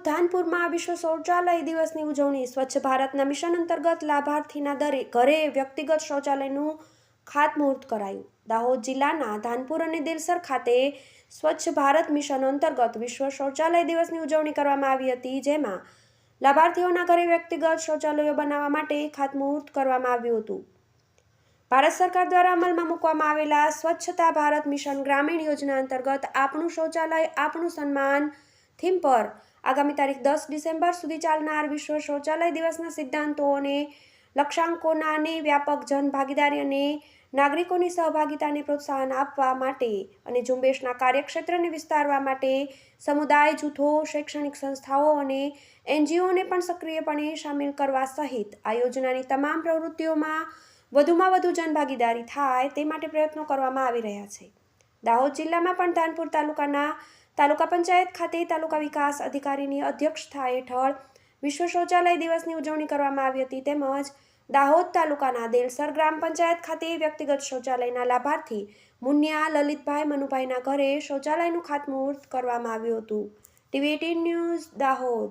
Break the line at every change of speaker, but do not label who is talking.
ધાનપુરમાં વિશ્વ શૌચાલય દિવસની ઉજવણી. સ્વચ્છ ભારતના મિશન અંતર્ગત લાભાર્થીના દરે ઘરે વ્યક્તિગત શૌચાલયનું ખાતમુહૂર્ત કરાયું. દાહોદ જિલ્લાના ધાનપુર અને દેલસર ખાતે સ્વચ્છ ભારત મિશન અંતર્ગત વિશ્વ શૌચાલય દિવસની ઉજવણી કરવામાં આવી હતી, જેમાં લાભાર્થીઓના ઘરે વ્યક્તિગત શૌચાલયો બનાવવા માટે ખાતમુહૂર્ત કરવામાં આવ્યું હતું. ભારત સરકાર દ્વારા અમલમાં મૂકવામાં આવેલા સ્વચ્છતા ભારત મિશન ગ્રામીણ યોજના અંતર્ગત આપણું શૌચાલય આપણું સન્માન થીમ પર. આગામી તારીખ દસ ડિસેમ્બર સુધી ચાલનાર વિશ્વ શૌચાલય દિવસના સિદ્ધાંતો અને લક્ષ્યાંકોના અને વ્યાપક જનભાગીદારી અને નાગરિકોની સહભાગિતાને પ્રોત્સાહન આપવા માટે અને ઝુંબેશના કાર્યક્ષેત્રને વિસ્તારવા માટે સમુદાય, જૂથો, શૈક્ષણિક સંસ્થાઓ અને એનજીઓને પણ સક્રિયપણે સામેલ કરવા સહિત આ યોજનાની તમામ પ્રવૃત્તિઓમાં વધુમાં વધુ જનભાગીદારી થાય તે માટે પ્રયત્નો કરવામાં આવી રહ્યા છે. દાહોદ જિલ્લામાં પણ ધાનપુર તાલુકાના તાલુકા પંચાયત ખાતે તાલુકા વિકાસ અધિકારીની અધ્યક્ષતા હેઠળ વિશ્વ શૌચાલય દિવસની ઉજવણી કરવામાં આવી હતી. તેમજ દાહોદ તાલુકાના દેલસર ગ્રામ પંચાયત ખાતે વ્યક્તિગત શૌચાલયના લાભાર્થી મુનિયા, લલિતભાઈ, મનુભાઈના ઘરે શૌચાલયનું ખાતમુહૂર્ત કરવામાં આવ્યું હતું. TV eighteen news, Dahod.